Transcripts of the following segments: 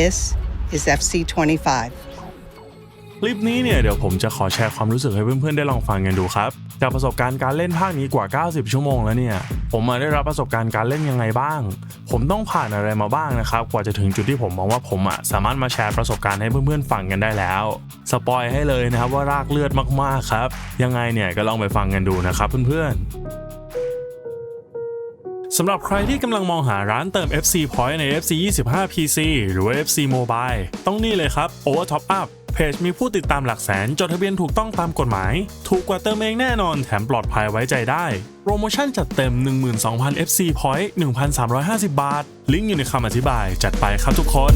This is FC25. คลิปนี้เนี่ยเดี๋ยวผมจะขอแชร์ความรู้สึกให้เพื่อนๆได้ลองฟังกันดูครับ จากประสบการณ์การเล่นภาคนี้กว่า 90 ชั่วโมงแล้วเนี่ย ผมมาได้รับประสบการณ์การเล่นยังไงบ้าง ผมต้องผ่านอะไรมาบ้างนะครับ กว่าจะถึงจุดที่ผมมองว่าผมอะสามารถมาแชร์ประสบการณ์ให้เพื่อนๆฟังกันได้แล้ว สปอยให้เลยนะครับว่ารากเลือดมากๆครับ ยังไงเนี่ยก็ลองไปฟังกันดูนะครับเพื่อนๆ สำหรับใครที่กำลังมองหาร้านเติม FC Point ใน FC 25 PC หรือ FC Mobile ต้องนี่เลยครับ Over Top Up เพจมีผู้ติดตามหลักแสน จดทะเบียนถูกต้องตามกฎหมาย ถูกกว่าเติมเองแน่นอนแถมปลอดภัยไว้ใจได้ โปรโมชั่นจัดเต็ม 12,000 FC Point 1,350 บาท ลิงก์อยู่ในคำอธิบาย จัดไปครับทุกคน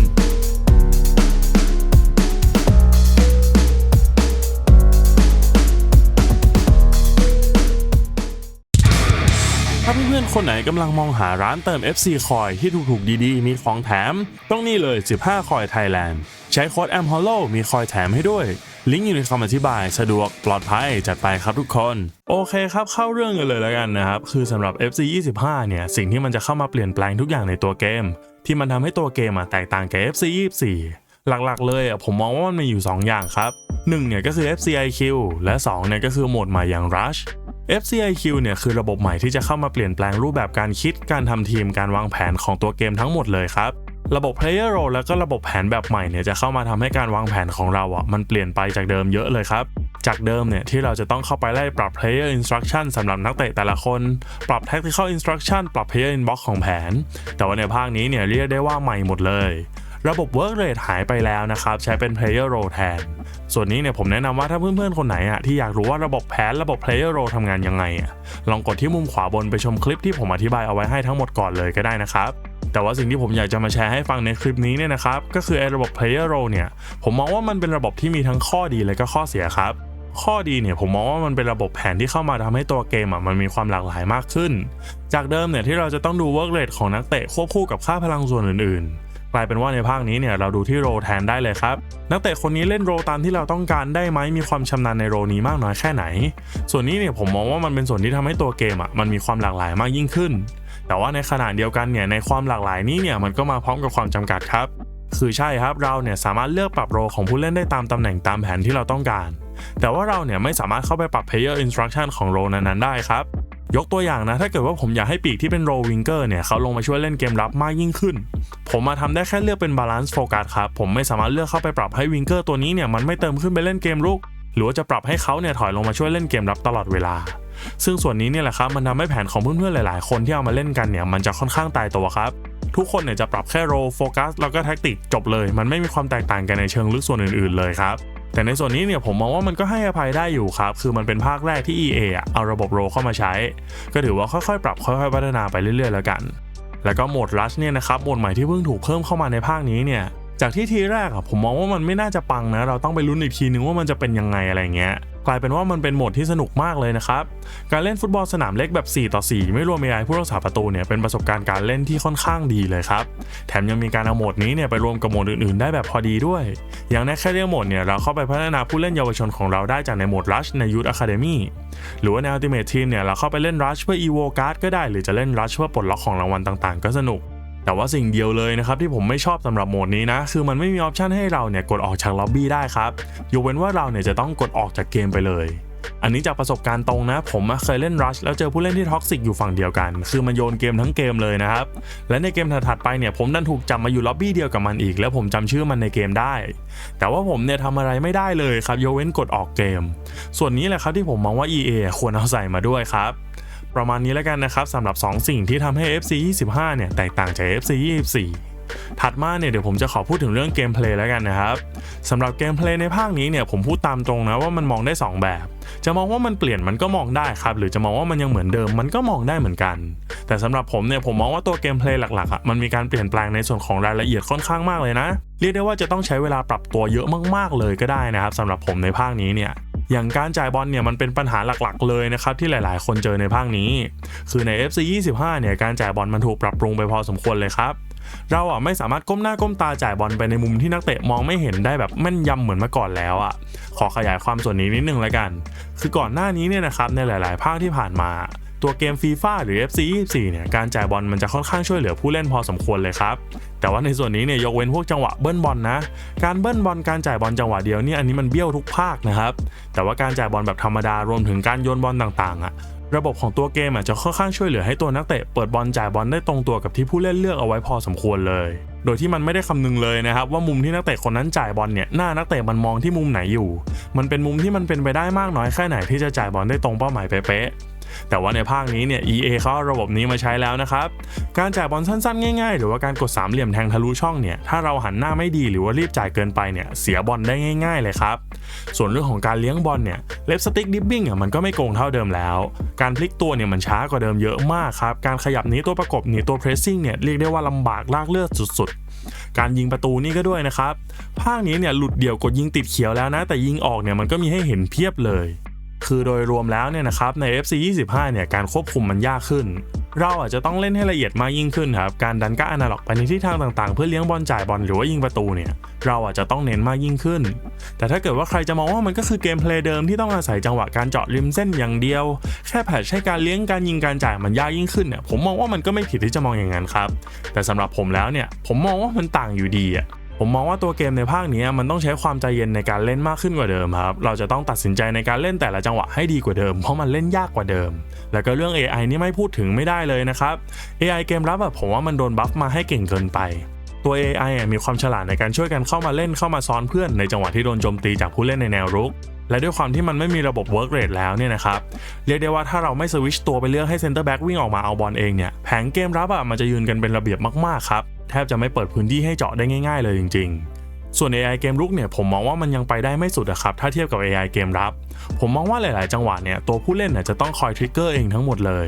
คนไหนกำลังมองหาร้านเติม FC คอยที่ถูกๆดีๆ มีของแถม ต้องนี่เลย 15 คอยไทยแลนด์ใช้โค้ด M Hollow มีคอยแถมให้ด้วย ลิงก์อยู่ในคำอธิบาย สะดวกปลอดภัย จัดไปครับทุกคน โอเคครับเข้าเรื่องกันเลยแล้วกันนะครับ คือสำหรับ FC 25 เนี่ย สิ่งที่มันจะเข้ามาเปลี่ยนแปลงทุกอย่างในตัวเกม ที่มันทำให้ตัวเกมแตกต่างกับ FC 24 หลักๆ เลยผมมองว่ามันมีอยู่ 2 อย่างครับ1เนี่ยก็คือ FCIQ และ2เนี่ยก็คือโหมดใหม่อย่าง Rush FCIQ เนี่ยคือระบบใหม่ที่จะเข้ามาเปลี่ยนแปลงรูปแบบการคิด การทำทีม การวางแผนของตัวเกมทั้งหมดเลยครับ ระบบ Player Role แล้วก็ระบบแผนแบบใหม่เนี่ยจะเข้ามาทำให้การวางแผนของเราอะมันเปลี่ยนไปจากเดิมเยอะเลยครับ จากเดิมเนี่ยที่เราจะต้องเข้าไปไล่ปรับ Player Instruction สำหรับนักเตะแต่ละคน ปรับ Tactical Instruction ปรับ Player Inbox ของแผน แต่ว่าในภาคนี้เนี่ยเรียกได้ว่าใหม่หมดเลย ระบบ Work Rate หายไปแล้วนะครับ ใช้เป็น Player Role แทน ส่วนนี้เนี่ยผมแนะนำว่าถ้าเพื่อนๆ คนไหนอะที่อยากรู้ว่าระบบแผนระบบ Player Role ทำงานยังไงอะลองกดที่มุมขวาบนไปชมคลิปที่ผมอธิบายเอาไว้ให้ทั้งหมดก่อนเลยก็ได้นะครับแต่ว่าสิ่งที่ผมอยากจะมาแชร์ให้ฟังในคลิปนี้เนี่ยนะครับ ก็คือไอ้ระบบ Player Role เนี่ย ผมมองว่ามันเป็นระบบที่มีทั้งข้อดีและก็ข้อเสียครับ ข้อดีเนี่ยผมมองว่ามันเป็นระบบแผนที่เข้ามาทำให้ตัวเกมอะมันมีความหลากหลายมากขึ้น จากเดิมเนี่ยที่เราจะต้องดู work rate ของนักเตะควบคู่กับค่าพลังส่วนอื่นๆ กลายเป็นว่าในภาคนี้เนี่ยเราดูที่โรแทนได้เลยครับ นักเตะคนนี้เล่นโรตามที่เราต้องการได้ไหมมีความชำนาญในโรนี้มากน้อยแค่ไหน ส่วนนี้เนี่ยผมมองว่ามันเป็นส่วนที่ทำให้ตัวเกมอะมันมีความหลากหลายมากยิ่งขึ้น แต่ว่าในขณะเดียวกันเนี่ยในความหลากหลายนี้เนี่ยมันก็มาพร้อมกับความจำกัดครับ คือใช่ครับเราเนี่ยสามารถเลือกปรับโรของผู้เล่นได้ตามตำแหน่งตามแผนที่เราต้องการ แต่ว่าเราเนี่ยไม่สามารถเข้าไปปรับ player instruction ของโรนั้นๆได้ครับ ยกตัวอย่างนะ ถ้าเกิดว่าผมอยากให้ปีกที่เป็นโรวิงเกอร์เนี่ยเขาลงมาช่วยเล่นเกมรับมากยิ่งขึ้น ผมมาทำได้แค่เลือกเป็นบาลานซ์โฟกัสครับผมไม่สามารถเลือกเข้าไปปรับให้วิงเกอร์ตัวนี้เนี่ยมันไม่เติมขึ้นไปเล่นเกมรุก หรือว่าจะปรับให้เขาเนี่ยถอยลงมาช่วยเล่นเกมรับตลอดเวลา ซึ่งส่วนนี้เนี่ยแหละครับมันทำให้แผนของเพื่อนๆหลายๆ คนที่เอามาเล่นกันเนี่ยมันจะค่อนข้างตายตัวครับทุกคนเนี่ยจะปรับแค่โรโฟกัสแล้วก็แท็กติกจบเลย มันไม่มีความแตกต่างกันในเชิงลึกส่วนอื่นๆเลยครับ แต่ในส่วนนี้เนี่ยผมมองว่ามันก็ให้อภัยได้อยู่ครับ คือมันเป็นภาคแรกที่ EA อเอาระบบโรเข้ามาใช้ ก็ถือว่าค่อยๆ ปรับค่อยๆ พัฒนาไปเรื่อยๆ แล้วกัน แล้วก็โหมดรัชเนี่ยนะครับโหมดใหม่ที่เพิ่งถูกเพิ่มเข้ามาในภาคนี้เนี่ยจากที่ทีแรกอะผมมองว่ามันไม่น่าจะปังนะ เราต้องไปลุ้นอีกทีนึงว่ามันจะเป็นยังไงอะไรเงี้ย กลายเป็นว่ามันเป็นโหมดที่สนุกมากเลยนะครับ การเล่นฟุตบอลสนามเล็กแบบ 4 ต่อ 4 ไม่รวม AI ผู้รักษาประตูเนี่ยเป็นประสบการณ์การเล่นที่ค่อนข้างดีเลยครับ แถมยังมีการเอาโหมดนี้เนี่ยไปรวมกับโหมดอื่นๆ ได้แบบพอดีด้วย อย่างในแค่เรื่องโหมดเนี่ยเราเข้าไปพัฒนาผู้เล่นเยาวชนของเราได้จากในโหมด Rush ใน Youth Academy หรือว่าใน Ultimate Team เนี่ยเราเข้าไปเล่น Rush เพื่อ Evo Card ก็ได้ หรือจะเล่น Rush เพื่อปลดล็อกของรางวัลต่างๆ ก็สนุก แต่ว่าสิ่งเดียวเลยนะครับที่ผมไม่ชอบสำหรับโหมดนี้นะคือมันไม่มีออปชันให้เราเนี่ยกดออกจากล็อบบี้ได้ครับยกเว้นว่าเราเนี่ยจะต้องกดออกจากเกมไปเลยอันนี้จากประสบการณ์ตรงนะ ผมเคยเล่น Rush แล้วเจอผู้เล่นที่ท็อกซิกอยู่ฝั่งเดียวกัน คือมันโยนเกมทั้งเกมเลยนะครับ และในเกมถัดๆไปเนี่ยผมดันถูกจับมาอยู่ล็อบบี้เดียวกับมันอีก แล้วผมจำชื่อมันในเกมได้ แต่ว่าผมเนี่ยทำอะไรไม่ได้เลยครับยกเว้นกดออกเกม ส่วนนี้แหละครับที่ผมมองว่า EA ควรเอาใส่มาด้วยครับ ประมาณนี้แล้วกันนะครับสำหรับ 2 สิ่งที่ทำให้ FC 25เนี่ยแตกต่างจาก FC 24ถัดมาเนี่ยเดี๋ยวผมจะขอพูดถึงเรื่องเกมเพลย์แล้วกันนะครับสำหรับเกมเพลย์ในภาคนี้เนี่ยผมพูดตามตรงนะว่ามันมองได้ 2 แบบ จะมองว่ามันเปลี่ยนมันก็มองได้ครับ หรือจะมองว่ามันยังเหมือนเดิมมันก็มองได้เหมือนกัน แต่สำหรับผมเนี่ยผมมองว่าตัวเกมเพลย์หลักๆอะมันมีการเปลี่ยนแปลงในส่วนของรายละเอียดค่อนข้างมากเลยนะ เรียกได้ว่าจะต้องใช้เวลาปรับตัวเยอะมากๆเลยก็ได้นะครับสำหรับผมในภาคนี้เนี่ย อย่างการจ่ายบอลเนี่ยมันเป็นปัญหาหลักๆ เลยนะครับที่หลายๆ คนเจอในภาคนี้ คือใน FC 25เนี่ยการจ่ายบอลมันถูกปรับปรุงไปพอสมควรเลยครับเราอะไม่สามารถก้มหน้าก้มตาจ่ายบอลไปในมุมที่นักเตะมองไม่เห็นได้แบบแม่นยำเหมือนเมื่อก่อนแล้วอะขอขยายความส่วนนี้นิดนึงแล้วกัน คือก่อนหน้านี้เนี่ยนะครับในหลาย ๆ ภาคที่ผ่านมา ตัวเกมฟีฟ่าหรือ FC 24เนี่ยการจ่ายบอลมันจะค่อนข้างช่วยเหลือผู้เล่นพอสมควรเลยครับ แต่ว่าในส่วนนี้เนี่ยยกเว้นพวกจังหวะเบิ้ลบอลนะ การเบิ้ลบอลการจ่ายบอลจังหวะเดียวเนี่ยอันนี้มันเบี้ยวทุกภาคนะครับ แต่ว่าการจ่ายบอลแบบธรรมดารวมถึงการโยนบอลต่างๆอะระบบของตัวเกมอะจะค่อนข้างช่วยเหลือให้ตัวนักเตะเปิดบอลจ่ายบอลได้ตรงตัวกับที่ผู้เล่นเลือกเอาไว้พอสมควรเลย โดยที่มันไม่ได้คำนึงเลยนะครับว่ามุมที่นักเตะคนนั้นจ่ายบอลเนี่ยหน้านักเตะมันมองที่มุมไหนอยู่ มันเป็นมุมที่มันเป็นไปได้มากน้อยแค่ไหนที่จะจ่ายบอลได้ตรงเป้าหมายเป๊ะ แต่ว่าในภาคนี้เนี่ย EA เขาระบบนี้มาใช้แล้วนะครับ การจ่ายบอลสั้นๆ ง่ายๆ หรือว่าการกดสามเหลี่ยมแทงทะลุช่องเนี่ยถ้าเราหันหน้าไม่ดีหรือว่ารีบจ่ายเกินไปเนี่ยเสียบอลได้ง่าย ๆ เลยครับ ส่วนเรื่องของการเลี้ยงบอลเนี่ยเล็บสติ๊กดิฟบิ้งอะมันก็ไม่โกงเท่าเดิมแล้ว การพลิกตัวเนี่ยมันช้ากว่าเดิมเยอะมากครับการขยับนี้ตัวประกบหนีตัวเพรสซิ่งเนี่ยเรียกได้ว่าลำบากลากเลือดสุดๆ การยิงประตูนี่ก็ด้วยนะครับภาคนี้เนี่ยหลุดเดี่ยวกดยิงติดเขียวแล้วนะ แต่ยิงออกเนี่ยมันก็มีให้เห็นเพียบเลย คือโดยรวมแล้วเนี่ยนะครับใน FC 25เนี่ยการควบคุมมันยากขึ้น เราอาจจะต้องเล่นให้ละเอียดมากยิ่งขึ้นครับการดันก้าอนาล็อกไปในทิศทางต่างๆ เพื่อเลี้ยงบอลจ่ายบอลหรือว่ายิงประตูเนี่ยเราอาจจะต้องเน้นมากยิ่งขึ้น แต่ถ้าเกิดว่าใครจะมองว่ามันก็คือเกมเพลย์เดิมที่ต้องอาศัยจังหวะการเจาะริมเส้นอย่างเดียว แค่แผชให้การเลี้ยงการยิงการจ่ายมันยากยิ่งขึ้นเนี่ยผมมองว่ามันก็ไม่ผิดที่จะมองอย่างนั้นครับแต่สำหรับผมแล้วเนี่ยผมมองว่ามันต่างอยู่ดีอะ ผมมองว่าตัวเกมในภาคนี้มันต้องใช้ความใจเย็นในการเล่นมากขึ้นกว่าเดิมครับ เราจะต้องตัดสินใจในการเล่นแต่ละจังหวะให้ดีกว่าเดิม เพราะมันเล่นยากกว่าเดิม แล้วก็เรื่อง AI นี่ไม่พูดถึงไม่ได้เลยนะครับ AI เกมรับแบบผมว่ามันโดนบัฟมาให้เก่งเกินไป ตัว AI มีความฉลาดในการช่วยกันเข้ามาเล่นเข้ามาซ้อนเพื่อนในจังหวะที่โดนโจมตีจากผู้เล่นในแนวรุก และด้วยความที่มันไม่มีระบบ work rate แล้วเนี่ยนะครับเรียกได้ว่าถ้าเราไม่สวิชตัวไปเลือกให้เซนเตอร์แบ็กวิ่งออกมาเอาบอลเองเนี่ยแผงเกมรับอะมันจะยืนกันเป็นระเบียบมากๆครับแทบจะไม่เปิดพื้นที่ให้เจาะได้ง่าย ๆ เลยจริง ๆ ส่วน AI เกมรุกเนี่ยผมมองว่ามันยังไปได้ไม่สุดอะครับถ้าเทียบกับ AI เกมรับ ผมมองว่าหลาย ๆ จังหวะเนี่ยตัวผู้เล่นน่ะจะต้องคอยทริกเกอร์เองทั้งหมดเลย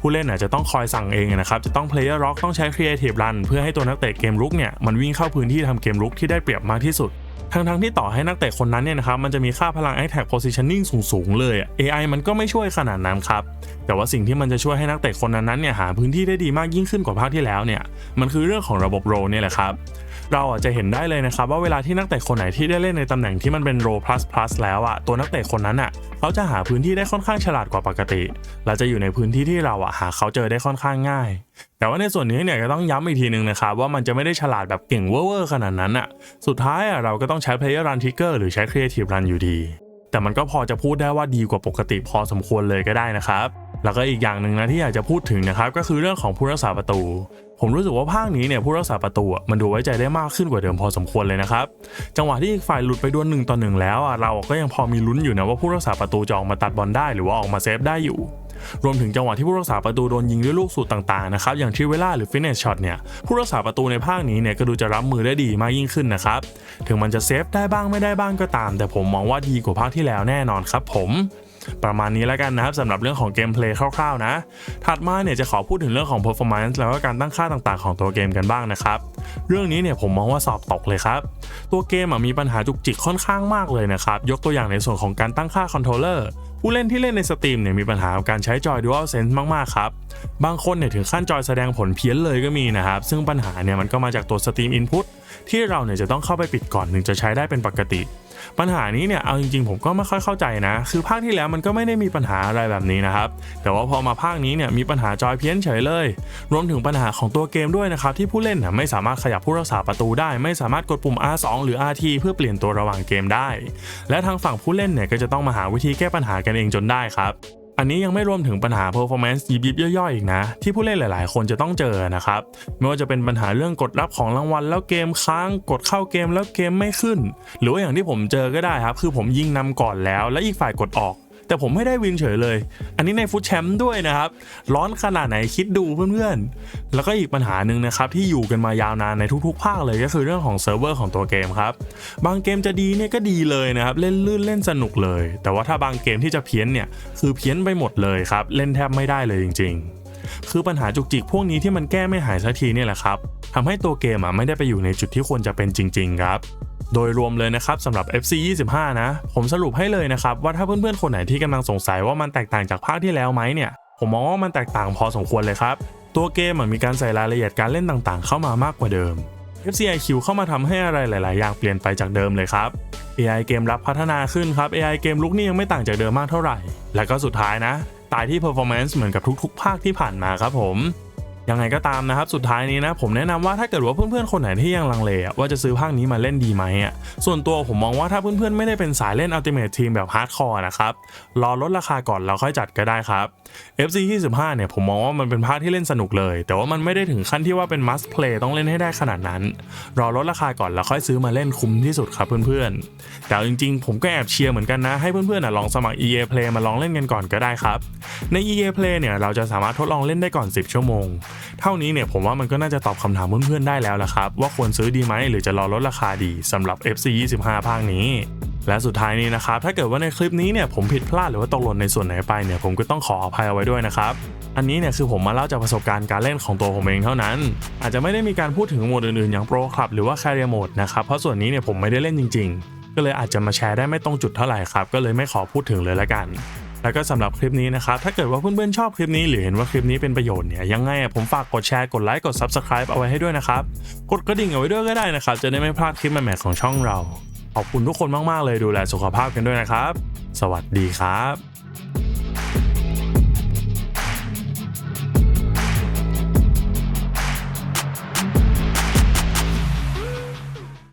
ผู้เล่นน่ะจะต้องคอยสั่งเองนะครับจะต้อง player lock ต้องใช้ creative run เพื่อให้ตัวนักเตะเกมรุกเนี่ยมันวิ่งเข้าพื้นที่ทำเกมรุกที่ได้เปรียบมากที่สุดทั้งๆที่ต่อให้นักเตะคนนั้นเนี่ยนะครับมันจะมีค่าพลัง attack positioning สูง ๆ เลย AI มันก็ไม่ช่วยขนาดนั้นครับ แต่ว่าสิ่งที่มันจะช่วยให้นักเตะคนนั้นเนี่ยหาพื้นที่ได้ดีมากยิ่งขึ้นกว่าภาคที่แล้วเนี่ยมันคือเรื่องของระบบโรเนี่ยแหละครับ เราอาจจะเห็นได้เลยนะครับว่าเวลาที่นักเตะคนไหนที่ได้เล่นในตำแหน่งที่มันเป็นโร plus plus แล้วอะตัวนักเตะคนนั้นอะเขาจะหาพื้นที่ได้ค่อนข้างฉลาดกว่าปกติและจะอยู่ในพื้นที่ที่เราอะหาเขาเจอได้ค่อนข้างง่าย แต่ว่าในส่วนนี้เนี่ยก็ต้องย้ำอีกทีหนึ่งนะครับว่ามันจะไม่ได้ฉลาดแบบเก่งเวอร์ๆขนาดนั้นอะสุดท้ายอะเราก็ต้องใช้ player run trigger หรือใช้ creative run อยู่ดีแต่มันก็พอจะพูดได้ว่าดีกว่าปกติพอสมควรเลยก็ได้นะครับ แล้วก็อีกอย่างหนึ่งนะที่อยากจะพูดถึงนะครับก็คือเรื่องของผู้รักษาประตู ผมรู้สึกว่าภาคนี้เนี่ยผู้รักษาประตูมันดูไว้ใจได้มากขึ้นกว่าเดิมพอสมควรเลยนะครับ จังหวะที่อีกฝ่ายหลุดไปดวลหนึ่งต่อหนึ่งแล้วอะเราก็ยังพอมีลุ้นอยู่นะว่าผู้รักษาประตูจะออกมาตัดบอลได้หรือว่าออกมาเซฟได้อยู่ รวมถึงจังหวะที่ผู้รักษาประตูโดนยิงด้วยลูกสูตรต่างๆนะครับอย่างทริเวล่าหรือฟินเนสช็อตเนี่ยผู้รักษาประตูในภาคนี้เนี่ยก็ดูจะรับมือได้ดีมากยิ่งขึ้นนะครับถึงมันจะเซฟได้บ้างไม่ได้บ้างก็ตาม แต่ผมมองว่าดีกว่าภาคที่แล้วแน่นอนครับผม ประมาณนี้แล้วกันนะครับสำหรับเรื่องของเกมเพลย์คร่าวๆนะ ถัดมาเนี่ยจะขอพูดถึงเรื่องของ performance แล้วก็การตั้งค่าต่างๆของตัวเกมกันบ้างนะครับ เรื่องนี้เนี่ยผมมองว่าสอบตกเลยครับ ตัวเกมมีปัญหาจุกจิกค่อนข้างมากเลยนะครับ ยกตัวอย่างในส่วนของการตั้งค่าคอนโทรลเลอร์ผู้เล่นที่เล่นในสตรีมเนี่ยมีปัญหาการใช้จอย Dual Sense มาก ๆ ครับ บางคนเนี่ยถึงขั้นจอยแสดงผลเพี้ยนเลยก็มีนะครับ ซึ่งปัญหาเนี่ยมันก็มาจากตัว Steam Input ที่เราเนี่ยจะต้องเข้าไปปิดก่อนถึงจะใช้ได้เป็นปกติ ปัญหานี้เนี่ยเอาจริงๆ ผมก็ไม่ค่อยเข้าใจนะ คือภาคที่แล้วมันก็ไม่ได้มีปัญหาอะไรแบบนี้นะครับ แต่ว่าพอมาภาคนี้เนี่ยมีปัญหาจอยเพี้ยนเฉยเลย รวมถึงปัญหาของตัวเกมด้วยนะครับที่ผู้เล่นน่ยไม่สามารถขยับผู้รักษาประตูได้ ไม่สามารถกดปุ่ม R2 หรือ RT เพื่อเปลี่ยนตัวระหว่างเกมได้ และทางฝั่งผู้เล่นเนี่ยก็จะต้องมาหาวิธีแก้ปัญหากันเองจนได้ครับ อันนี้ยังไม่รวมถึงปัญหา performance ยิบยิบย่อยๆอีกนะ ที่ผู้เล่นหลายๆ คนจะต้องเจอนะครับ ไม่ว่าจะเป็นปัญหาเรื่องกดรับของรางวัลแล้วเกมค้างกดเข้าเกมแล้วเกมไม่ขึ้น หรือว่าอย่างที่ผมเจอก็ได้ครับ คือผมยิงนำก่อนแล้ว และอีกฝ่ายกดออก แต่ผมไม่ได้วินเฉยเลย อันนี้ในฟุตแชมป์ด้วยนะครับ ร้อนขนาดไหนคิดดูเพื่อนๆ แล้วก็อีกปัญหาหนึ่งนะครับที่อยู่กันมายาวนานในทุกๆ ภาคเลยก็คือเรื่องของเซิร์ฟเวอร์ของตัวเกมครับ บางเกมจะดีเนี่ยก็ดีเลยนะครับ เล่นลื่นเล่นสนุกเลย แต่ว่าถ้าบางเกมที่จะเพี้ยนเนี่ยคือเพี้ยนไปหมดเลยครับ เล่นแทบไม่ได้เลยจริง ๆคือปัญหาจุกจิกพวกนี้ที่มันแก้ไม่หายสักทีเนี่ยแหละครับทำให้ตัวเกมอะไม่ได้ไปอยู่ในจุดที่ควรจะเป็นจริง ๆ ครับ โดยรวมเลยนะครับสำหรับ FC 25 นะ ผมสรุปให้เลยนะครับ ว่าถ้าเพื่อนๆ คนไหนที่กำลังสงสัยว่ามันแตกต่างจากภาคที่แล้วไหมเนี่ย ผมมองว่ามันแตกต่างพอสมควรเลยครับ ตัวเกมอะมีการใส่รายละเอียดการเล่นต่างๆ เข้ามามากกว่าเดิม FCIQ เข้ามาทำให้อะไรหลาย ๆ อย่างเปลี่ยนไปจากเดิมเลยครับ AI เกมรับพัฒนาขึ้นครับ AI เกมลุกนี่ยังไม่ต่างจากเดิมมากเท่าไหร่ และก็สุดท้ายนะตล์ที่ performance เหมือนกับทุก ๆ ภาคที่ผ่านมาครับผม ยังไงก็ตามนะครับสุดท้ายนี้นะผมแนะนำว่าถ้าเกิดว่าเพื่อนๆคนไหนที่ยังลังเลว่าจะซื้อภาคนี้มาเล่นดีไหมอะส่วนตัวผมมองว่าถ้าเพื่อนๆไม่ได้เป็นสายเล่น Ultimate Team แบบฮาร์ดคอร์นะครับรอลดราคาก่อนแล้วค่อยจัดก็ได้ครับ FC 25เนี่ยผมมองว่ามันเป็นภาคที่เล่นสนุกเลย แต่ว่ามันไม่ได้ถึงขั้นที่ว่าเป็น must play ต้องเล่นให้ได้ขนาดนั้น รอลดราคาก่อนแล้วค่อยซื้อมาเล่นคุ้มที่สุดครับเพื่อนๆแต่จริงๆ ผมก็แอบเชียร์เหมือนกันนะให้เพื่อนๆลองสมัคร EA Play มาลองเล่นกันก่อนก็ได้ครับใน EA Play เนี่ยเราจะสามารถทดลองเล่นได้ก่อน 10 ชั่วโมงเท่านี้เนี่ยผมว่ามันก็น่าจะตอบคำถามเพื่อนๆได้แล้วละครับ ว่าควรซื้อดีไหมหรือจะรอลดราคาดีสำหรับ FC 25 ภาคนี้และสุดท้ายนี้นะครับ ถ้าเกิดว่าในคลิปนี้เนี่ยผมผิดพลาดหรือว่าตกหล่นในส่วนไหนไปเนี่ยผมก็ต้องขออภัยเอาไว้ด้วยนะครับ อันนี้เนี่ยคือผมมาเล่าจากประสบการณ์การเล่นของตัวผมเองเท่านั้น อาจจะไม่ได้มีการพูดถึงโหมดอื่นๆอย่างโปรคลับหรือว่าแคริเอร์โหมดนะครับเพราะส่วนนี้เนี่ยผมไม่ได้เล่นจริง ๆ ก็เลยอาจจะมาแชร์ได้ไม่ตรงจุดเท่าไหร่ครับ ก็เลยไม่ขอพูดถึงเลยละกัน แล้วก็สำหรับคลิปนี้นะครับ ถ้าเกิดว่าเพื่อนๆชอบคลิปนี้หรือเห็นว่าคลิปนี้เป็นประโยชน์เนี่ยยังไงผมฝากกดแชร์กดไลค์กด Subscribe เอาไว้ให้ด้วยนะครับ กดกระดิ่งเอาไว้ด้วยก็ได้นะครับ จะได้ไม่พลาดคลิปใหม่ๆของช่องเรา ขอบคุณทุกคนมากๆเลยดูแลสุขภาพกันด้วยนะครับ สวัสดีครับ